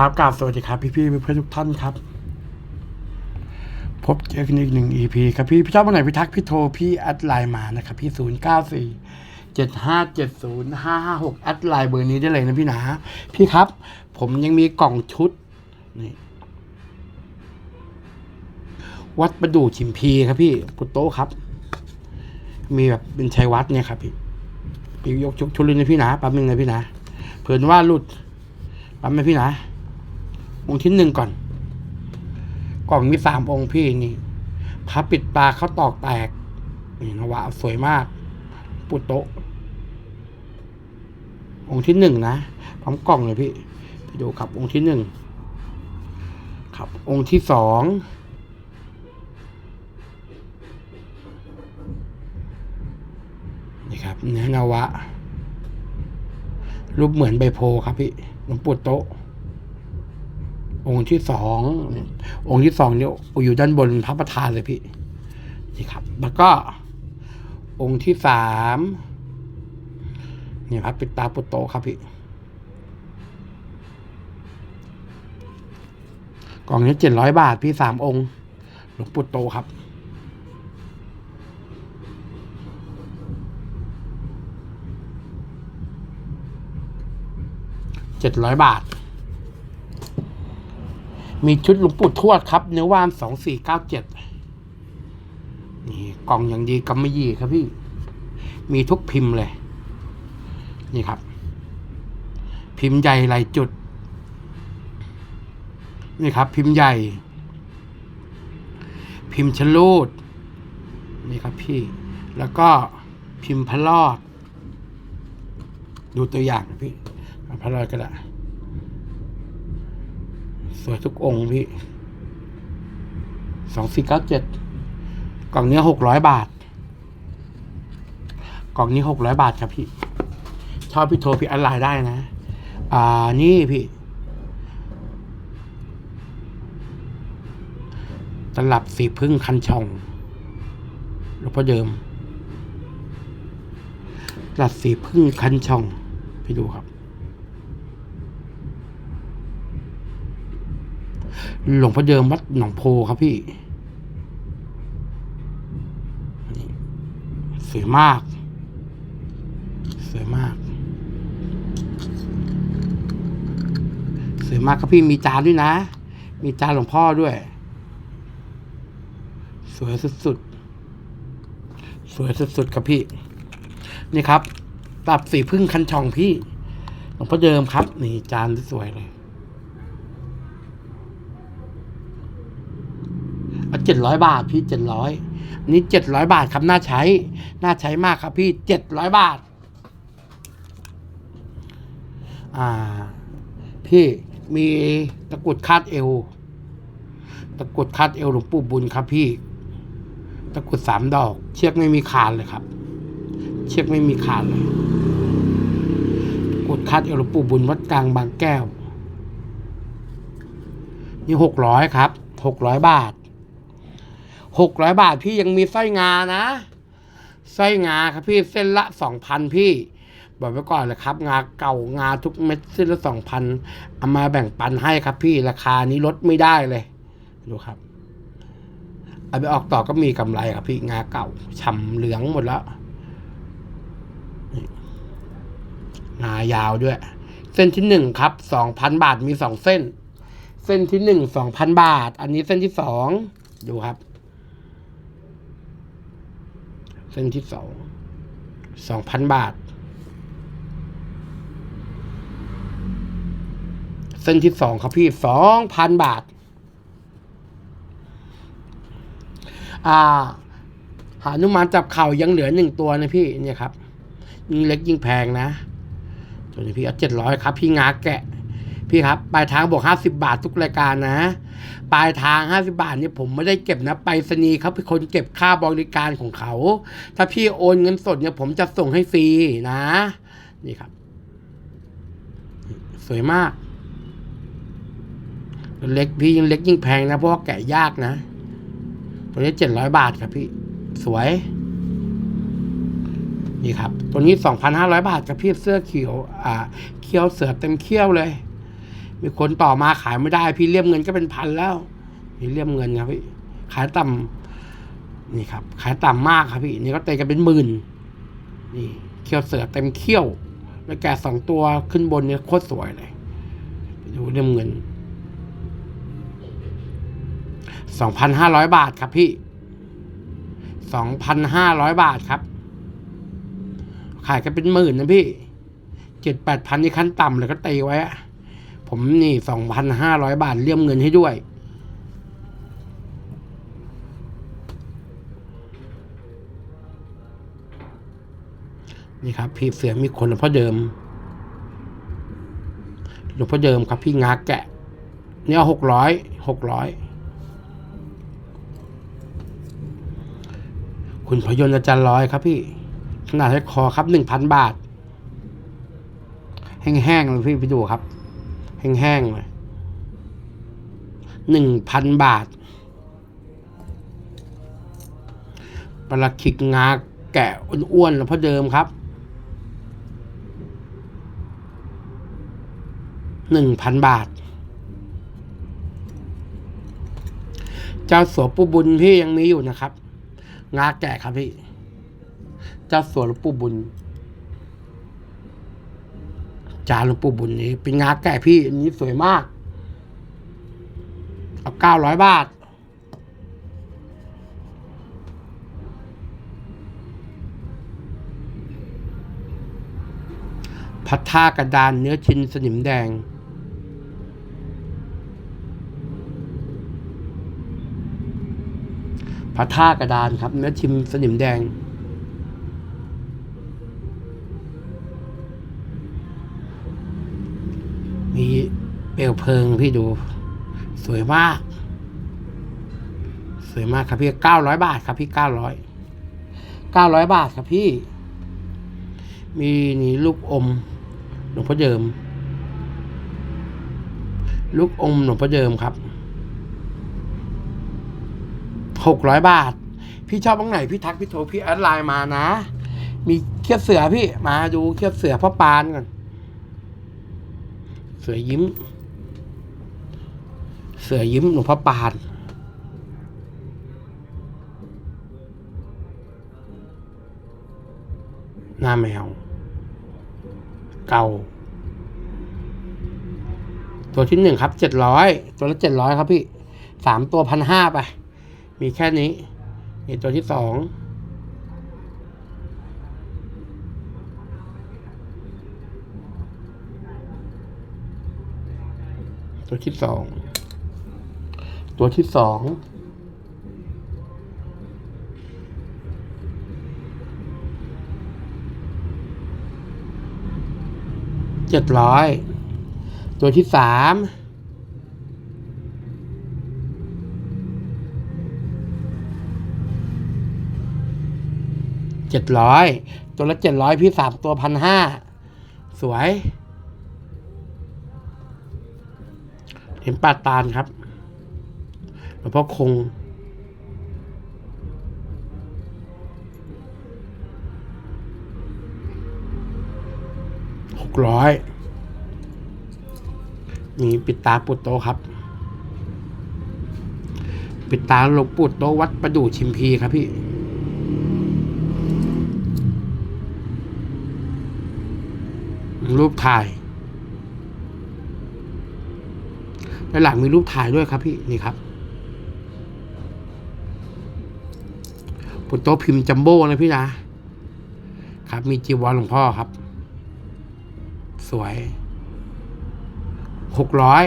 ครับกราบสวัสดีครับพี่พี่ๆเพื่อนทุกท่านครับ พบเจอกันอีกหนึ่ง EP ครับพี่พี่ชอบวันไหนพี่ทักพี่โทรพี่แอดไลน์มานะครับพี่ศูนย์เก้าสี่เจ็ดห้าเจ็ดศูนย์ห้าห้าหกแอดไลน์เบอร์นี้ได้เลยนะพี่นะพี่ครับ ผมยังมีกล่องชุดนี่วัดประดู่ชิมพีครับพี่พุโต้ครับ มีแบบเป็นชัยวัดเนี่ยครับพี่พี่ยกชุดชุดเลยนะพี่นะแป๊บนึงนะพี่นะเผื่อว่าหลุดปั๊มไหมพี่นะ องค์ที่หนึ่งก่อน กล่องมีสามองค์พี่นี่พระปิดตาเขาตอกแตกนี่นวะสวยมาก ปุตโตองค์ที่หนึ่งนะพร้อมกล่องเลยพี่พี่ดูครับองค์ที่หนึ่งครับองค์ที่สองนี่ครับเนื้อนวะรูปเหมือนใบโพครับพี่หลวงปู่โตะ องค์ที่สององค์ที่สองเนี่ยอยู่ด้านบนพระประธานเลยพี่นี่ครับ แล้วก็ องค์ที่สามนี่ครับปิดตาปุตโตครับพี่กล่องนี้เจ็ดร้อยบาทพี่สามองค์หลวงปู่โตครับ เจ็ดร้อยบาท มีชุดหลวงปู่ทวดครับ เนื้อว่านสองสี่เก้าเจ็ดนี่กล่องอย่างดีกำมะยี่ครับพี่ มีทุกพิมพ์เลย นี่ครับ พิมพ์ใหญ่ลายจุด นี่ครับ พิมพ์ใหญ่ พิมพ์ชลูดนี่ครับพี่ แล้วก็พิมพ์พระรอด ดูตัวอย่างนะพี่พระรอดก็ได้ สวยทุกองค์พี่สองสี่เก้าเจ็ดกล่องนี้หกร้อยบาท กล่องนี้หกร้อยบาทครับพี่ชอบพี่โทรพี่อันไลน์ได้นะ อ่านี่พี่ ตลับสีพึ่งคันช่องหลวงพ่อเดิมตลับสีพึ่งคันช่อง พี่ดูครับ หลวงพ่อเดิมวัดหนองโพครับพี่สวยมาก สวยมาก สวยมากครับพี่มีจานด้วยนะ มีจานหลวงพ่อด้วย สวยสุดๆ สวยสุดๆ ครับพี่ นี่ครับตับสีพึ่งคันช่องพี่ หลวงพ่อเดิมครับ นี่จานสวยเลย เจ็ดร้อยบาทพี่เจ็ดร้อยนี่เจ็ดร้อยบาทครับน่าใช้ น่าใช้มากครับพี่เจ็ดร้อยบาท อ่า พี่มีตะกุดคาดเอว ตะกุดคาดเอวหลวงปู่บุญครับ พี่ ตะกุดสามดอก เชือกไม่มีขาดเลยครับ เชือกไม่มีขาดเลยตะกุดคาดเอวหลวงปู่บุญวัดกลางบางแก้ว นี่หกร้อยครับหกร้อยบาท หกร้อยบาทพี่ยังมีไส้งานะ ไส้งาครับพี่เส้นละสองพันพี่ บอกไว้ก่อนเลยครับ งาเก่างาทุกเม็ดเส้นละสองพันเอามาแบ่งปันให้ครับพี่ราคานี้ลดไม่ได้เลย ดูครับ เอาไปออกต่อก็มีกำไรครับพี่งาเก่าฉ่ำเหลืองหมดแล้วนี่งายาวด้วย เส้นที่หนึ่งครับสองพันบาทมีสองเส้น เส้นที่หนึ่งสองพันบาท อันนี้เส้นที่สองดูครับ เส้นที่สองสองพันบาท เส้นที่สองครับพี่สองพันบาท อ่า หานุมานจับเข่ายังเหลือหนึ่งตัวนะพี่เนี่ยครับ ยิ่งเล็กยิ่งแพงนะตัวนี้พี่เอาเจ็ดร้อยครับ พี่งาแกะ พี่ครับปลายทางบอกห้าสิบาททุกรายการนะ ปลายทางห้าสิบาทเนี่ยผมไม่ได้เก็บนะไปรษณีย์เขาเป็นคนเก็บค่าบริการของเขา ถ้าพี่โอนเงินสดเนี่ยผมจะส่งให้ฟรีนะ นี่ครับ สวยมาก เล็กพี่ยิ่งเล็กยิ่งแพงนะเพราะแกะยากนะตัวนี้เจ็ดร้อยบาทครับพี่ สวย นี่ครับ ตัวนี้สองพันห้าร้อยบาทครับพี่เสื้อเขียว อ่าเขียวเสือเต็มเขี้ยวเลย มีคนต่อมาขายไม่ได้ พี่เลี่ยมเงินก็เป็นพันแล้ว พี่เลี่ยมเงินครับพี่ ขายต่ำนี่ครับ ขายต่ำมากครับพี่ นี่ก็เตะกันเป็นหมื่น นี่เขี้ยวเสือเต็มเขี้ยว แล้วแกสองตัวขึ้นบนเนี่ยโคตรสวยเลยไปดูเลี่ยมเงินสองพันห้าร้อยบาทครับพี่สองพันห้าร้อยบาทครับ ขายกันเป็นหมื่นนะพี่เจ็ดแปดพันนี่ขั้นต่ำเลยก็ตีไว้อะ ผมนี่สองพันห้าร้อยบาทเลี่ยมเงินให้ด้วย นี่ครับพี่เสือมีคนหลวงพ่อเดิมหลวงพ่อเดิมครับพี่งาแกะ เนี่ยหกร้อยหกร้อยคุณพยนต์อาจารย์ร้อยครับพี่ ขนาดให้คอครับหนึ่งพันบาท แห้งๆเลยพี่ไปดูครับ แห้งๆเลยหนึ่งพันบาทปลาคิกงาแกะอ้วนๆแล้วพอเดิมครับหนึ่งพันบาท เจ้าสัวปูบุญพี่ยังมีอยู่นะครับ งาแกะครับพี่ เจ้าสัวหลวงปู่บุญ จานหลวงปู่บุญนี้ เป็นงาแกะพี่อันนี้สวยมากเอาเก้าร้อยบาท พัดท่ากระดานเนื้อชิ้นสนิมแดงพระท่ากระดานครับเนื้อชิมสนิมแดง เพลิงพี่ดู สวยมาก สวยมากครับพี่เก้าร้อยบาทครับพี่เก้าร้อยเก้าร้อยบาทครับพี่ มีนี่ลูกอมหลวงพ่อเดิม ลูกอมหลวงพ่อเดิมครับหกร้อยบาท พี่ชอบตรงไหนพี่ทักพี่โทรพี่แอดไลน์มานะ มีเคียบเสือพี่มาดูเคียบเสือพ่อปานก่อนสือยิ้ม เสือยิ้มหลวงพ่อปานหน้าแมว เก่า ตัวที่หนึ่งครับเจ็ดร้อยตัวละเจ็ดร้อยครับพี่สามตัวพันห้าไป มีแค่นี้นี่ตัวที่สองตัวที่สอง ตัวที่สองเจ็ดร้อยตัวที่สามเจ็ดร้อยตัวละเจ็ดร้อยพี่สามตัวพันห้าสวย เห็นปลาตาลครับ ลวงพ่อคงหกร้อยนี่ปิดตาปุดโตครับ ปิดตาหลวงปู่โตวัดประดู่ชิมพีครับพี่รูปถ่ายด้านหลังมีรูปถ่ายด้วยครับพี่ นี่ครับ ปุตโตพิมพ์จัมโบ้นะพี่นะครับ มีจีวรหลวงพ่อครับ สวยหกร้อย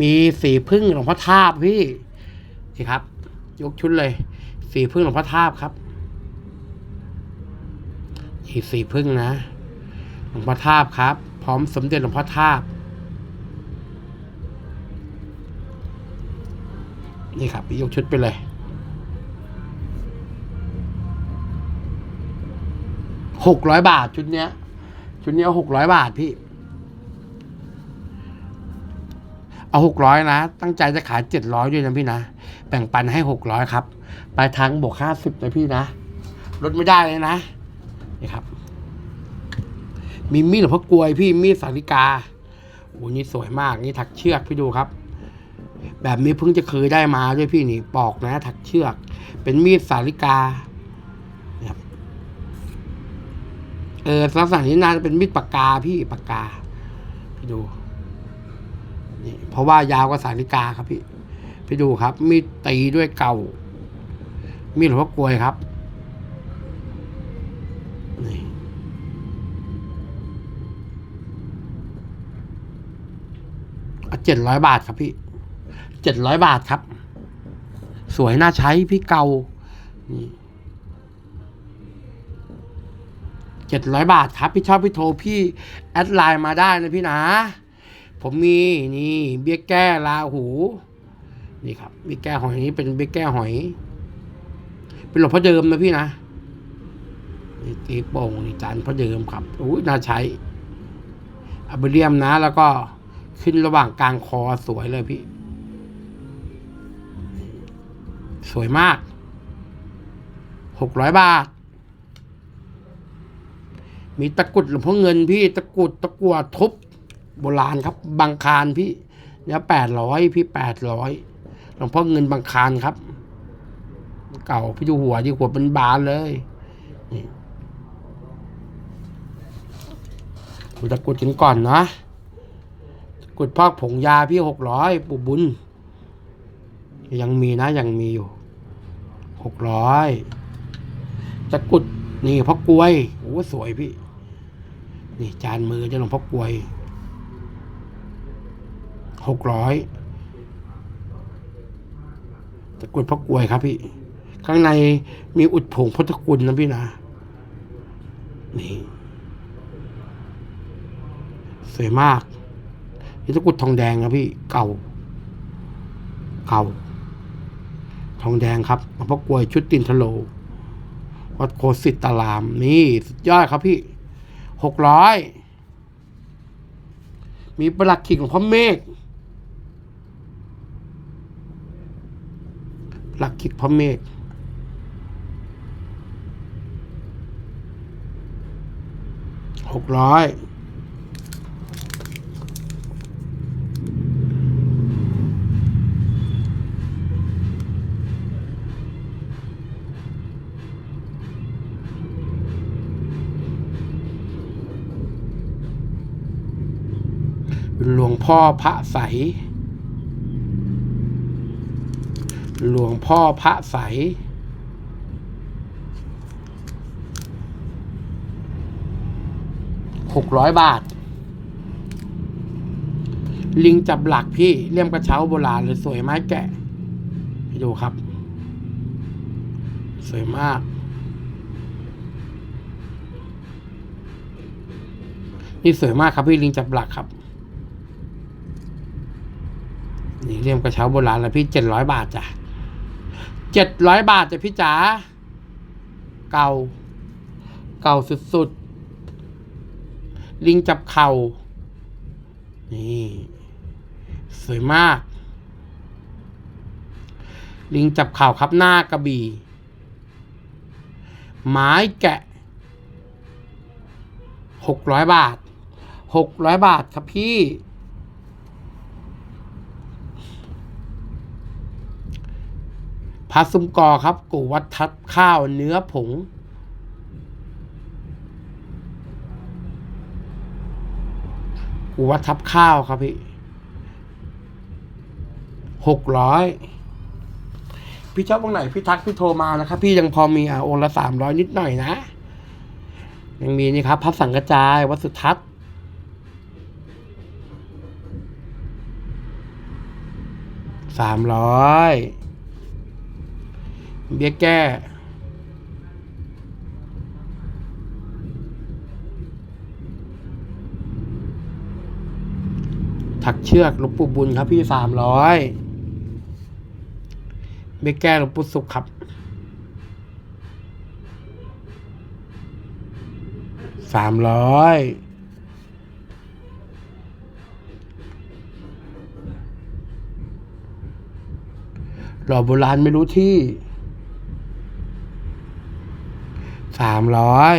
มีสีพึ่งหลวงพ่อทาบพี่นี่ครับ ยกชุดเลย สีพึ่งหลวงพ่อทาบครับนี่สีพึ่งนะหลวงพ่อทาบครับ พร้อมสมเด็จหลวงพ่อทาบนี่ครับยกชุดไปเลย หกร้อยบาทชุดเนี้ย ชุดเนี้ยหกร้อยบาทพี่ เอาหกร้อยนะ ตั้งใจจะขายเจ็ดร้อยด้วยนะพี่นะ แบ่งปันให้หกร้อยครับ ปลายทางบวกห้าสิบนะพี่นะ ลดไม่ได้เลยนะ นี่ครับ มีมีดหลวงพ่อกลวยพี่มีดสาริกาโอ้นี่สวยมาก นี่ถักเชือกพี่ดูครับ แบบนี้เพิ่งจะเคยได้มาด้วยพี่นี่ ปอกนะ ถักเชือก เป็นมีดสาลิกา ออลักษณะนี้น่าจะเป็นมีดปากกาพี่ปากกาพี่ดูนี่เพราะว่ายาวกว่าสาลิกาครับพี่พี่ดูครับ มีดตีด้วยเก่า มีดหลวงกลวยครับนี่เจ็ดร้อยบาทครับพี่เจ็ดร้อยบาทครับ สวยน่าใช้พี่เก่านี่ เจ็ดร้อยบาทครับ พี่ชอบพี่โทรพี่แอดไลน์มาได้นะพี่นะ ผมมีนี่เบี้ยแก้ลาหูนี่ครับเบี้ยแก้หอยนี้เป็นเบี้ยแก้หอย เป็นหลวงพ่อเดิมนะพี่นะนี่ตีโป่งนี่จานพ่อเดิมครับอุ้ยน่าใช้อับเรียมนะ แล้วก็ขึ้นระหว่างกลางคอสวยเลยพี่ สวยมากหกร้อยบาท มีตะกุดหลวงพ่อเงินพี่ตะกุดตะกัวทุบโบราณครับบางคารพี่เนี่ยแปดร้อยพี่แปดร้อยหลวงพ่อเงินบางคารครับ เก่าพี่ดูหัวดีหัวเป็นบานเลยนี่ดูตะกุดกันก่อนนะตะกุดพอกผงยาพี่หกร้อยปู่บุญ ยังมีนะยังมีอยู่หกร้อยตะกุดนี่พ่อกล้วยโอ้สวยพี่ นี่จานมือเจ้าหลวงพ่อกลวยหกร้อยตะกรุดพ่อกลวยครับพี่ ข้างในมีอุดผงพุทธคุณนะพี่นะ นี่ สวยมากนี่ตะกรุดทองแดงครับพี่ เก่า เก่า ทองแดงครับหลวงพ่อกลวยชุดตินทโลวัดโคสิตตาราม นี่สุดยอดครับพี่ หกร้อยมีประหลักขิดของพ่อเมฆประหลักขิดพ่อเมฆหกร้อย หลวงพ่อพระใส หลวงพ่อพระใส หกร้อยบาท ลิงจับหลักพี่เลี่ยมกระเช้าโบราณเลยสวยไม้แกะพี่ดูครับ สวยมากนี่สวยมากครับพี่ลิงจับหลักครับ นี่เรียมกระเช้าโบราณแล้วพี่เจ็ดร้อยบาทจ้ะเจ็ดร้อยบาทจ้ะพี่จ๋าเก่า เก่าสุดๆ ลิงจับเข่า นี่ สวยมาก ลิงจับเข่าครับหน้ากระบี่ ไม้แกะหกร้อยบาทหกร้อยบาทครับพี่ พัสุมกอครับกูวัดทัดข้าวเนื้อผง กูวัดทับข้าวครับพี่หกร้อยพี่ชอบตรงไหนพี่ทักพี่โทรมานะครับ พี่ยังพอมีอะองละสามร้อยนิดหน่อยนะ ยังมีนี่ครับพับสังกระจายวัสุทัศน์สามร้อย เบี้ยแก้ถักเชือกหลวงปู่บุญครับพี่สามร้อยเบี้ยแก้หลวงปู่สุขครับสามร้อยหล่อโบราณไม่รู้ที่ สามร้อย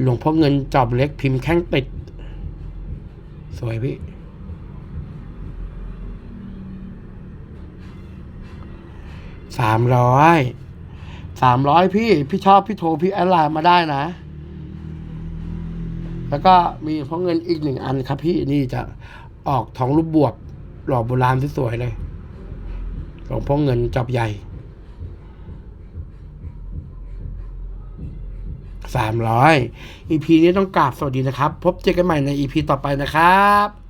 หลวงพ่อเงินจอบเล็กพิมพ์แข้งปิด สวยพี่สามร้อยสามร้อยพี่ พี่ชอบพี่โทรพี่แอดไลน์มาได้นะ แล้วก็มีพราะเงินอีกหนึ่งอันครับพี่นี่จะออกทองรูปบวบหล่อโบราณสวยๆเลย หลวงพ่อเงินจอบใหญ่สามร้อย EP นี้ต้องกราบสวัสดีนะครับ พบเจอกันใหม่ใน EP ต่อไปนะครับ